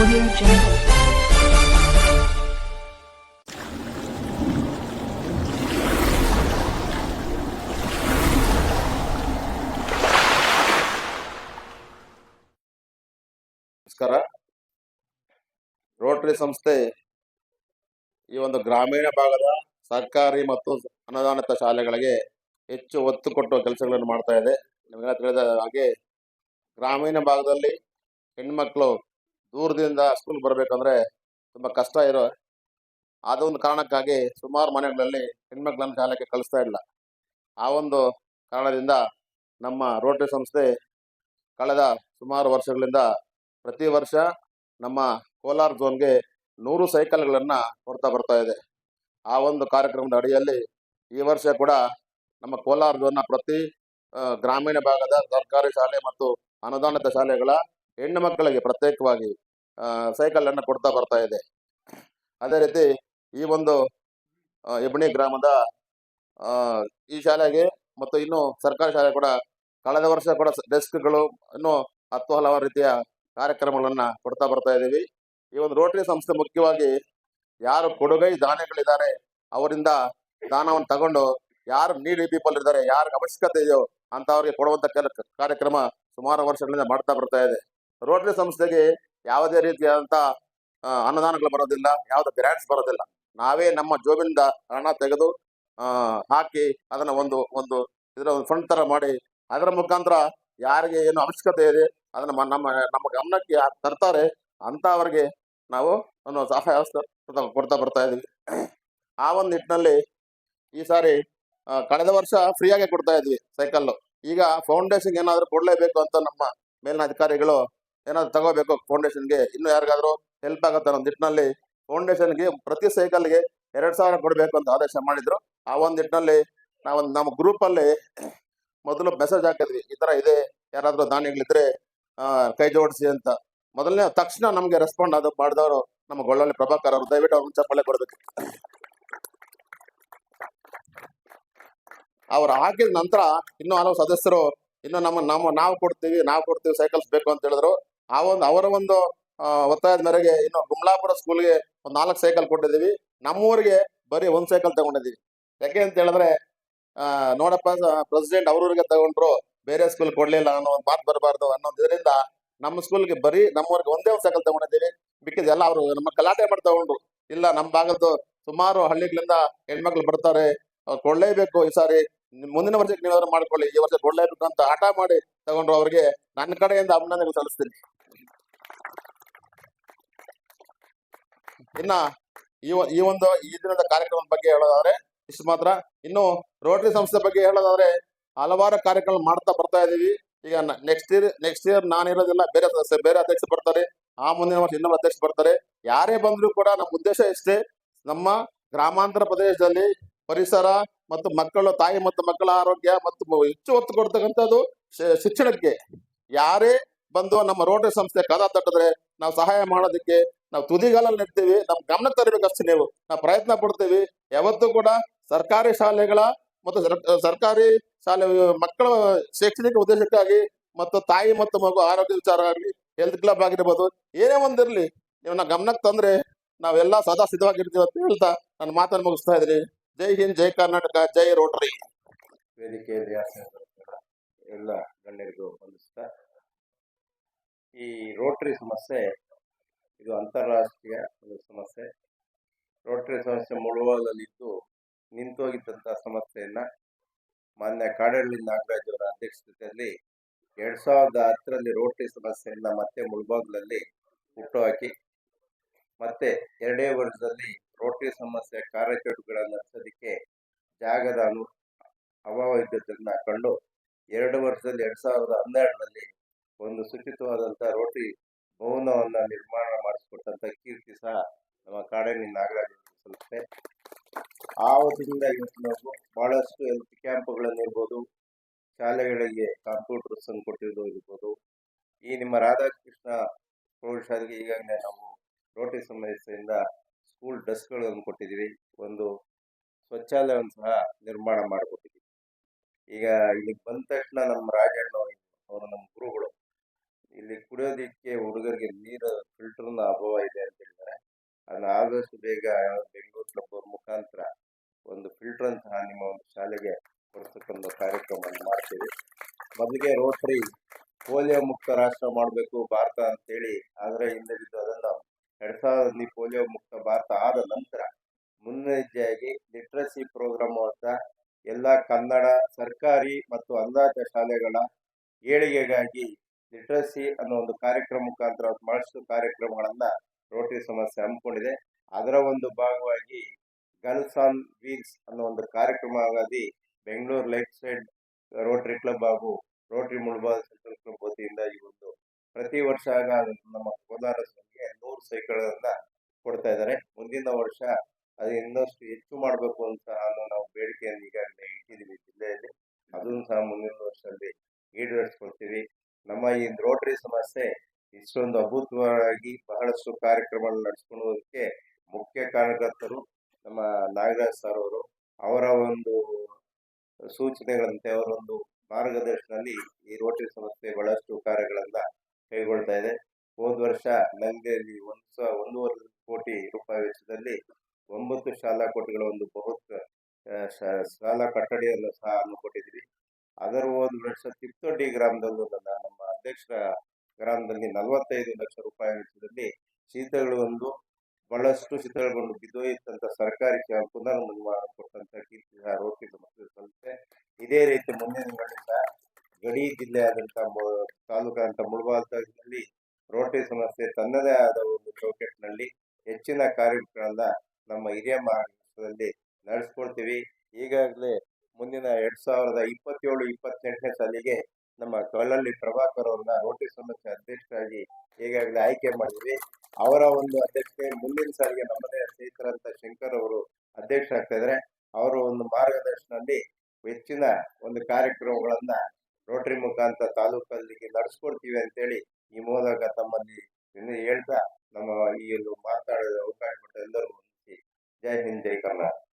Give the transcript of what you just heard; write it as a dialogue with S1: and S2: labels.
S1: ನಮಸ್ಕಾರ. ರೋಟರಿ ಸಂಸ್ಥೆ ಈ ಒಂದು ಗ್ರಾಮೀಣ ಭಾಗದ ಸರ್ಕಾರಿ ಮತ್ತು ಅನುದಾನಿತ ಶಾಲೆಗಳಿಗೆ ಹೆಚ್ಚು ಒತ್ತು ಕೊಟ್ಟು ಕೆಲಸಗಳನ್ನು ಮಾಡ್ತಾ ಇದೆ. ನಿಮಗೆಲ್ಲ ತಿಳಿದ ಹಾಗೆ ಗ್ರಾಮೀಣ ಭಾಗದಲ್ಲಿ ಹೆಣ್ಮಕ್ಳು ದೂರದಿಂದ ಸ್ಕೂಲ್ ಬರಬೇಕಂದ್ರೆ ತುಂಬ ಕಷ್ಟ ಇರೋ ಅದೊಂದು ಕಾರಣಕ್ಕಾಗಿ ಸುಮಾರು ಮನೆಗಳಲ್ಲಿ ಹೆಣ್ಮಕ್ಳನ್ನು ಶಾಲೆಗೆ ಕಳಿಸ್ತಾ ಇಲ್ಲ. ಆ ಒಂದು ಕಾರಣದಿಂದ ನಮ್ಮ ರೋಟರಿ ಸಂಸ್ಥೆ ಕಳೆದ ಸುಮಾರು ವರ್ಷಗಳಿಂದ ಪ್ರತಿ ವರ್ಷ ನಮ್ಮ ಕೋಲಾರ ಝೋನ್ಗೆ ನೂರು ಸೈಕಲ್ಗಳನ್ನು ಕೊಡ್ತಾ ಬರ್ತಾ ಇದೆ. ಆ ಒಂದು ಕಾರ್ಯಕ್ರಮದ ಅಡಿಯಲ್ಲಿ ಈ ವರ್ಷ ಕೂಡ ನಮ್ಮ ಕೋಲಾರ ಝೋನ್ನ ಪ್ರತಿ ಗ್ರಾಮೀಣ ಭಾಗದ ಸರ್ಕಾರಿ ಶಾಲೆ ಮತ್ತು ಅನುದಾನಿತ ಶಾಲೆಗಳ ಹೆಣ್ಣು ಮಕ್ಕಳಿಗೆ ಪ್ರತ್ಯೇಕವಾಗಿ ಸೈಕಲನ್ನು ಕೊಡ್ತಾ ಬರ್ತಾ ಇದೆ. ಅದೇ ರೀತಿ ಈ ಒಂದು ಇಬ್ಬಣಿ ಗ್ರಾಮದ ಈ ಶಾಲೆಗೆ ಮತ್ತು ಇನ್ನು ಸರ್ಕಾರಿ ಶಾಲೆ ಕೂಡ ಕಳೆದ ವರ್ಷ ಕೂಡ ಡೆಸ್ಕ್ಗಳು ಇನ್ನು ಹತ್ತು ಹಲವಾರು ರೀತಿಯ ಕಾರ್ಯಕ್ರಮಗಳನ್ನ ಕೊಡ್ತಾ ಬರ್ತಾ ಇದ್ದೀವಿ. ಈ ಒಂದು ರೋಟರಿ ಸಂಸ್ಥೆ ಮುಖ್ಯವಾಗಿ ಯಾರು ಕೊಡುಗೈ ದಾನಿಗಳಿದ್ದಾರೆ, ಅವರಿಂದ ದಾನವನ್ನು ತಗೊಂಡು ಯಾರು ನೀಡಿ ಪೀಪಲ್ ಇದ್ದಾರೆ, ಯಾರಿಗೆ ಅವಶ್ಯಕತೆ ಇದೆಯೋ ಅಂತವರಿಗೆ ಕೊಡುವಂತ ಕಾರ್ಯಕ್ರಮ ಸುಮಾರು ವರ್ಷಗಳಿಂದ ಮಾಡ್ತಾ ಬರ್ತಾ ಇದೆ. ರೋಟರಿ ಸಂಸ್ಥೆಗೆ ಯಾವುದೇ ರೀತಿಯಾದಂಥ ಅನುದಾನಗಳು ಬರೋದಿಲ್ಲ, ಯಾವುದೇ ಗ್ರ್ಯಾಂಟ್ಸ್ ಬರೋದಿಲ್ಲ. ನಾವೇ ನಮ್ಮ ಜೋಬಿನಿಂದ ಹಣ ತೆಗೆದು ಹಾಕಿ ಅದನ್ನ ಒಂದು ಒಂದು ಇದರ ಒಂದು ಫಂಡ್ ತರ ಮಾಡಿ, ಅದರ ಮುಖಾಂತರ ಯಾರಿಗೆ ಏನು ಅವಶ್ಯಕತೆ ಇದೆ, ಅದನ್ನ ನಮ್ಮ ನಮ್ಮ ಗಮನಕ್ಕೆ ತರ್ತಾರೆ ಅಂತ ಅವರಿಗೆ ನಾವು ಒಂದು ಸಹಾಯ ಕೊಡ್ತಾ ಬರ್ತಾ ಇದ್ದೀವಿ. ಆ ಒಂದು ನಿಟ್ಟಿನಲ್ಲಿ ಈ ಸಾರಿ ಕಳೆದ ವರ್ಷ ಫ್ರೀಯಾಗಿ ಕೊಡ್ತಾ ಇದ್ವಿ ಸೈಕಲ್ ಈಗ ಫೌಂಡೇಶನ್ ಏನಾದರೂ ಕೊಡಲೇಬೇಕು ಅಂತ ನಮ್ಮ ಮೇಲಿನ ಅಧಿಕಾರಿಗಳು ಏನಾದ್ರು ತಗೋಬೇಕು ಫೌಂಡೇಶನ್ಗೆ, ಇನ್ನು ಯಾರಿಗಾದ್ರೂ ಹೆಲ್ಪ್ ಆಗುತ್ತೆ ಅನ್ನೋ ನಿಟ್ಟಿನಲ್ಲಿ ಫೌಂಡೇಶನ್ಗೆ ಪ್ರತಿ ಸೈಕಲ್ಗೆ ಎರಡ್ ಸಾವಿರ ಕೊಡಬೇಕು ಅಂತ ಆದೇಶ ಮಾಡಿದ್ರು. ಆ ಒಂದು ನಿಟ್ಟಿನಲ್ಲಿ ನಾವೊಂದು, ನಮ್ಮ ಗ್ರೂಪ್ ಅಲ್ಲಿ ಮೊದಲು ಮೆಸೇಜ್ ಹಾಕಿದ್ವಿ, ಈ ತರ ಇದೆ, ಯಾರಾದರೂ ದಾನಿಗಳಿದ್ರೆ ಕೈ ಜೋಡಿಸಿ ಅಂತ. ಮೊದಲನೇ ತಕ್ಷಣ ನಮಗೆ ರೆಸ್ಪಾಂಡ್ ಆದ ಮಾಡಿದವರು ನಮ್ಮ ಗೊಳ್ಳಳ್ಳಿ ಪ್ರಭಾಕರ್ ಅವರು. ದಯವಿಟ್ಟು ಅವ್ರನ್ನ ಚಪ್ಪಾಳೆ ಕೊಡಬೇಕು ಅವ್ರು ಹಾಕಿದ ನಂತರ ಇನ್ನು ಹಲವು ಸದಸ್ಯರು, ಇನ್ನು ನಮ್ಮ ನಮ್ಮ, ನಾವು ಕೊಡ್ತೀವಿ ನಾವು ಕೊಡ್ತೀವಿ, ಸೈಕಲ್ಸ್ ಬೇಕು ಅಂತ ಹೇಳಿದ್ರು. ಆ ಒಂದು, ಅವರ ಒಂದು ಒತ್ತಾಯದ ಮೇರೆಗೆ ಇನ್ನು ಗುಮ್ಲಾಪುರ ಸ್ಕೂಲ್ಗೆ ಒಂದು ನಾಲ್ಕು ಸೈಕಲ್ ಕೊಟ್ಟಿದ್ದೀವಿ. ನಮ್ಮೂರಿಗೆ ಬರೀ ಒಂದು ಸೈಕಲ್ ತಗೊಂಡಿದ್ದೀವಿ. ಯಾಕೆ ಅಂತ ಹೇಳಿದ್ರೆ ನೋಡಪ್ಪ ಪ್ರೆಸಿಡೆಂಟ್ ಅವ್ರವ್ರಿಗೆ ತಗೊಂಡ್ರು ಬೇರೆ ಸ್ಕೂಲ್ ಕೊಡ್ಲಿಲ್ಲ ಅನ್ನೋ ಒಂದು ಮಾತು ಬರಬಾರ್ದು ಅನ್ನೋದ್ರಿಂದ ನಮ್ಮ ಸ್ಕೂಲ್ಗೆ ಬರೀ ನಮ್ಮೂರಿಗೆ ಒಂದೇ ಒಂದು ಸೈಕಲ್ ತಗೊಂಡಿದ್ದೀವಿ. ಮಿಕ್ಕಿದೆಲ್ಲ ಅವರು ನಮ್ಮ ಗಲಾಟೆ ಮಾಡಿ ತಗೊಂಡ್ರು. ಇಲ್ಲ, ನಮ್ಮ ಭಾಗದ್ದು ಸುಮಾರು ಹಳ್ಳಿಗಳಿಂದ ಹೆಣ್ಮಕ್ಳು ಬರ್ತಾರೆ. ಅವ್ರು ಕೊಡ್ಲೇಬೇಕು ಈ ಸಾರಿ. ಮುಂದಿನ ವರ್ಷಕ್ಕೆ ನೀವಾದ್ರೂ ಮಾಡ್ಕೊಳ್ಳಿ. ಈ ವರ್ಷ ಕೊಡ್ಲೇಬೇಕು ಅಂತ ಆಟ ಮಾಡಿ ತಗೊಂಡ್ರು ಅವ್ರಿಗೆ. ನನ್ನ ಕಡೆಯಿಂದ ಅಭಿನಂದನೆ ಸಲ್ಲಿಸ್ತೀನಿ. ಇನ್ನ ಈ ಈ ಒಂದು, ಈ ದಿನದ ಕಾರ್ಯಕ್ರಮದ ಬಗ್ಗೆ ಹೇಳೋದಾದ್ರೆ, ಇಷ್ಟು ಮಾತ್ರ. ಇನ್ನು ರೋಟರಿ ಸಂಸ್ಥೆ ಬಗ್ಗೆ ಹೇಳೋದಾದ್ರೆ, ಹಲವಾರು ಕಾರ್ಯಕ್ರಮ ಮಾಡ್ತಾ ಬರ್ತಾ ಇದೀವಿ ಈಗ ನೆಕ್ಸ್ಟ್ ಇಯರ್ ನೆಕ್ಸ್ಟ್ ಇಯರ್ ನಾನು ಇರೋದಿಲ್ಲ ಬೇರೆ ಬೇರೆ ಅಧ್ಯಕ್ಷರು ಬರ್ತಾರೆ. ಆ ಮುಂದಿನ ವರ್ಷ ಇನ್ನೊಬ್ಬ ಅಧ್ಯಕ್ಷ ಬರ್ತಾರೆ. ಯಾರೇ ಬಂದ್ರು ಕೂಡ ನಮ್ಮ ಉದ್ದೇಶ ಇಷ್ಟೇ. ನಮ್ಮ ಗ್ರಾಮಾಂತರ ಪ್ರದೇಶದಲ್ಲಿ ಪರಿಸರ ಮತ್ತು ಮಕ್ಕಳು, ತಾಯಿ ಮತ್ತು ಮಕ್ಕಳ ಆರೋಗ್ಯ ಮತ್ತು ಹೆಚ್ಚು ಒತ್ತು ಕೊಡ್ತಕ್ಕಂಥದ್ದು ಶಿಕ್ಷಣಕ್ಕೆ. ಯಾರೇ ಬಂದು ನಮ್ಮ ರೋಟರಿ ಸಂಸ್ಥೆ ಕದ ತಟ್ಟಿದ್ರೆ ನಾವು ಸಹಾಯ ಮಾಡೋದಕ್ಕೆ ನಾವು ತುದಿಗಾಲಲ್ಲಿ ನಿಲ್ತೀವಿ ನಮ್ ಗಮನ ತರಬೇಕಷ್ಟೇ ನೀವು. ನಾವು ಪ್ರಯತ್ನ ಪಡ್ತೀವಿ. ಯಾವತ್ತೂ ಕೂಡ ಸರ್ಕಾರಿ ಶಾಲೆಗಳ ಮತ್ತು ಸರ್- ಸರ್ಕಾರಿ ಶಾಲೆ ಮಕ್ಕಳ ಶೈಕ್ಷಣಿಕ ಉದ್ದೇಶಕ್ಕಾಗಿ ಮತ್ತು ತಾಯಿ ಮತ್ತು ಮಗು ಆರೋಗ್ಯ ವಿಚಾರ ಆಗಲಿ ಹೆಲ್ತ್ ಕ್ಲಬ್ ಆಗಿರ್ಬೋದು, ಏನೇ ಒಂದಿರಲಿ ನೀವು ನಾವು ಗಮನಕ್ಕೆ ತಂದ್ರೆ ನಾವೆಲ್ಲ ಸದಾ ಸಿದ್ಧವಾಗಿರ್ತೀವಿ ಅಂತ ಹೇಳ್ತಾ ನನ್ನ ಮಾತನ್ನು ಮುಗಿಸ್ತಾ ಇದ್ರಿ ಜೈ ಹಿಂದ್, ಜೈ ಕರ್ನಾಟಕ, ಜೈ ರೋಟರಿ.
S2: ವೇದಿಕೆಯಲ್ಲಿ ಎಲ್ಲ ಗಣ್ಯರಿಗೂ ಬಂಧಿಸ್ತಾ ಈ ರೋಟರಿ ಸಮಸ್ಯೆ ಇದು ಅಂತಾರಾಷ್ಟ್ರೀಯ ಒಂದು ಸಮಸ್ಯೆ. ರೋಟರಿ ಸಮಸ್ಯೆ ಮುಳುವಲ್ಲಿದ್ದು ನಿಂತೋಗಿದ್ದಂಥ ಸಮಸ್ಯೆಯನ್ನು ಮಾನ್ಯ ಕಾಡಹಳ್ಳಿ ನಾಗರಾಜ್ ಅವರ ಅಧ್ಯಕ್ಷತೆಯಲ್ಲಿ ಎರಡು ಸಾವಿರದ ಹತ್ತರಲ್ಲಿ ರೋಟರಿ ಸಮಸ್ಯೆಯನ್ನು ಮತ್ತೆ ಮುಳುಬಾಗ್ಲಲ್ಲಿ ಹುಟ್ಟುಹಾಕಿ, ಮತ್ತೆ ಎರಡೇ ವರ್ಷದಲ್ಲಿ ರೋಟರಿ ಸಮಸ್ಯೆ ಕಾರ್ಯಚಟುವಟಿಕೆಗಳನ್ನು ನಡೆಸೋದಕ್ಕೆ ಜಾಗದ ಅನು ಅಭಾವ ಇದ್ದದನ್ನ ಕಂಡು ಎರಡು ವರ್ಷದಲ್ಲಿ ಎರಡು ಸಾವಿರದ ಹನ್ನೆರಡರಲ್ಲಿ ಒಂದು ಸುಚಿತವಾದಂಥ ರೋಟರಿ ಭವನವನ್ನ ನಿರ್ಮಾಣ ಮಾಡಿಸ್ಕೊಟ್ಟಂತ ಕೀರ್ತಿ ಸಹ ನಮ್ಮ ಕಾಡೇನಿ ನಾಗರಾಜ ಸಂಸ್ಥೆ. ಆ ಆವತ್ತಿನಿಂದ ಇವತ್ತು ನಾವು ಬಹಳಷ್ಟು ಹೆಲ್ತ್ ಕ್ಯಾಂಪ್ಗಳನ್ನಿರ್ಬೋದು ಶಾಲೆಗಳಿಗೆ ಕಂಪ್ಯೂಟರ್ಸ್ ಅನ್ನು ಕೊಟ್ಟಿರೋದು ಇರ್ಬೋದು. ಈ ನಿಮ್ಮ ರಾಧಾಕೃಷ್ಣ ಪ್ರೌಢಶಾಲೆಗೆ ಈಗಾಗಲೇ ನಾವು ರೋಟಿ ಸಮಸ್ಯೆಯಿಂದ ಸ್ಕೂಲ್ ಡ್ರೆಸ್ಗಳನ್ನು ಕೊಟ್ಟಿದ್ದೀವಿ. ಒಂದು ಶೌಚಾಲಯವನ್ನು ಸಹ ನಿರ್ಮಾಣ ಮಾಡಿಕೊಟ್ಟಿದ್ದೀವಿ. ಈಗ ಇಲ್ಲಿಗೆ ಬಂದ ತಕ್ಷಣ ನಮ್ಮ ರಾಜಣ್ಣ ಅವರು ನಮ್ಮ ಗುರುಗಳು. ಇಲ್ಲಿ ಕುಡಿಯೋದಕ್ಕೆ ಹುಡುಗರಿಗೆ ನೀರು ಫಿಲ್ಟರ್ನ ಅಭಾವ ಇದೆ ಅಂತ ಹೇಳ್ತಾರೆ. ಅದನ್ನ ಆದಷ್ಟು ಬೇಗ ಬೆಂಗಳೂರು ಕ್ಲಬ್ ಮುಖಾಂತರ ಒಂದು ಫಿಲ್ಟರ್ ಅಂತ ನಿಮ್ಮ ಒಂದು ಶಾಲೆಗೆ ಕೊಡ್ತಕ್ಕಂಥ ಕಾರ್ಯಕ್ರಮವನ್ನು ಮಾಡ್ತೀವಿ. ಮೊದಲಿಗೆ ರೋಟರಿ ಪೋಲಿಯೋ ಮುಕ್ತ ರಾಷ್ಟ್ರ ಮಾಡಬೇಕು ಭಾರತ ಅಂತೇಳಿ ಆದರೆ ಹಿಂದೆಬಿದ್ದು ಅದನ್ನು ಎರಡು ಸಾವಿರದಲ್ಲಿ ಪೋಲಿಯೋ ಮುಕ್ತ ಭಾರತ ಆದ ನಂತರ ಮುನ್ನೆಜ್ಜೆಯಾಗಿ ಲಿಟ್ರಸಿ ಪ್ರೋಗ್ರಾಮ್ ಅಂತ ಎಲ್ಲ ಕನ್ನಡ ಸರ್ಕಾರಿ ಮತ್ತು ಅಂದಾಜ ಶಾಲೆಗಳ ಏಳಿಗೆಗಾಗಿ ಲಿಟ್ರಸಿ ಅನ್ನೋ ಒಂದು ಕಾರ್ಯಕ್ರಮ ಮುಖಾಂತರ ಬಹಳಷ್ಟು ಕಾರ್ಯಕ್ರಮಗಳನ್ನ ರೋಟರಿ ಸಮಸ್ಯೆ ಹಮ್ಮಿಕೊಂಡಿದೆ. ಅದರ ಒಂದು ಭಾಗವಾಗಿ ಗರ್ಲ್ಸ್ ಆನ್ ವೀಲ್ಸ್ ಅನ್ನೋ ಒಂದು ಕಾರ್ಯಕ್ರಮ ಆಗಿ Bengaluru left side Rotary club ಹಾಗೂ ರೋಟರಿ ಮುಳಬಾಲ್ ಸೆಂಟ್ರಲ್ ಕ್ಲಬ್ ವತಿಯಿಂದ ಈ ಒಂದು ಪ್ರತಿ ವರ್ಷ ನಮ್ಮ ಕೋಲಾರ ನೂರು ಸೈಕಲ್ಗಳನ್ನ ಕೊಡ್ತಾ ಇದ್ದಾರೆ. ಮುಂದಿನ ವರ್ಷ ಅದು ಇನ್ನಷ್ಟು ಹೆಚ್ಚು ಮಾಡಬೇಕು ಅಂತ ಅನ್ನೋ ನಾವು ಬೇಡಿಕೆಯನ್ನು ಈಗಾಗಲೇ ಇಟ್ಟಿದ್ದೀವಿ ಜಿಲ್ಲೆಯಲ್ಲಿ. ಅದನ್ನು ಸಹ ಮುಂದಿನ ವರ್ಷದಲ್ಲಿ ಈಡೇರಿಸ್ಕೊಳ್ತೀವಿ ನಮ್ಮ ಈ ರೋಟರಿ ಸಮಸ್ಯೆ ಇಷ್ಟೊಂದು ಅಭೂತವಾಗಿ ಬಹಳಷ್ಟು ಕಾರ್ಯಕ್ರಮಗಳನ್ನು ನಡೆಸ್ಕೊಳ್ಳೋದಕ್ಕೆ ಮುಖ್ಯ ಕಾರ್ಯಕರ್ತರು ನಮ್ಮ ನಾಗರಾಜ್ ಸರ್ ಅವರು, ಅವರ ಒಂದು ಸೂಚನೆಗಳಂತೆ ಅವರೊಂದು ಮಾರ್ಗದರ್ಶನದಲ್ಲಿ ಈ ರೋಟರಿ ಸಂಸ್ಥೆ ಬಹಳಷ್ಟು ಕಾರ್ಯಗಳನ್ನ ಕೈಗೊಳ್ತಾ ಇದೆ. ಹೋದ ವರ್ಷ ನನಗೆ ಇಲ್ಲಿ ಒಂದು ಒಂದೂವರೆ ಕೋಟಿ ರೂಪಾಯಿ ವೆಚ್ಚದಲ್ಲಿ ಒಂಬತ್ತು ಶಾಲಾ ಕೋಟಿಗಳ ಒಂದು ಬಹುತ್ ಶಾಲಾ ಕಟ್ಟಡಿಯನ್ನು ಸಹ ಕೊಟ್ಟಿದ್ವಿ ಅದರ ಒಂದು ವರ್ಷ ತಿಪ್ತೊಡ್ಡಿ ಗ್ರಾಮದಲ್ಲೂ ನನ್ನ ನಮ್ಮ ಅಧ್ಯಕ್ಷರ ಗ್ರಾಮದಲ್ಲಿ ನಲವತ್ತೈದು ಲಕ್ಷ ರೂಪಾಯಿ ವೆಚ್ಚದಲ್ಲಿ ಶೀತಗಳು ಒಂದು ಬಹಳಷ್ಟು ಶಿಥಲಗೊಂಡು ಬಿದ್ದೋಯಿತ್ತಂತ ಸರ್ಕಾರಿ ಪುನರ್ನಿರ್ಮಾಣ ಪುನರ್ ನಿರ್ಮಾಣ ಕೊಟ್ಟಂತ ಕೀರ್ತಿ ರೋಟರಿ ಸಮಸ್ಯೆ ಸಂಸ್ಥೆ ಇದೇ ರೀತಿ ಮುಂದಿನ ದಿನಗಳಿಂದ ಗಡಿ ಜಿಲ್ಲೆಯಾದಂಥ ತಾಲೂಕಾದಂಥ ಮುಳಬಾಲ್ ತಾಲೂಕಿನಲ್ಲಿ ರೋಟರಿ ಸಂಸ್ಥೆ ತನ್ನದೇ ಆದ ಒಂದು ಚೌಕಟ್ಟಿನಲ್ಲಿ ಹೆಚ್ಚಿನ ಕಾರ್ಯಕ್ರಮಗಳನ್ನ ನಮ್ಮ ಹಿರಿಯ ಮಾರ್ಗದಲ್ಲಿ ನಡೆಸ್ಕೊಳ್ತೀವಿ. ಈಗಾಗಲೇ ಮುಂದಿನ ಎರಡ್ ಸಾವಿರದ ಇಪ್ಪತ್ತೇಳು, ಇಪ್ಪತ್ತೆಂಟನೇ ಸಾಲಿಗೆ ನಮ್ಮ ಕಳ್ಳಳ್ಳಿ ಪ್ರಭಾಕರ್ ಅವ್ರನ್ನ ರೋಟರಿ ಸಮಸ್ಯೆ ಅಧ್ಯಕ್ಷರಾಗಿ ಈಗಾಗಲೇ ಆಯ್ಕೆ ಮಾಡಿದ್ವಿ. ಅವರ ಒಂದು ಅಧ್ಯಕ್ಷತೆ ಮುಂದಿನ ಸಾಲಿಗೆ ನಮ್ಮದೇ ಸ್ನೇಹಿತರಂತ ಶಂಕರ್ ಅವರು ಅಧ್ಯಕ್ಷ ಆಗ್ತಾ ಇದ್ದಾರೆ ಅವರ ಒಂದು ಮಾರ್ಗದರ್ಶನದಲ್ಲಿ ಹೆಚ್ಚಿನ ಒಂದು ಕಾರ್ಯಕ್ರಮಗಳನ್ನ ರೋಟರಿ ಮುಖಾಂತರ ತಾಲೂಕಲ್ಲಿ ನಡೆಸ್ಕೊಡ್ತೀವಿ ಅಂತೇಳಿ ಈ ಮೂಲಕ ತಮ್ಮಲ್ಲಿ ಹೇಳ್ತಾ ನಮ್ಮ ಈ ಮಾತಾಡಲು ಅವಕಾಶ ಕೊಟ್ಟ ಎಲ್ಲರೂ ಜೈ ಹಿಂದ್, ಜೈ ಕರ್ನಾಟಕ.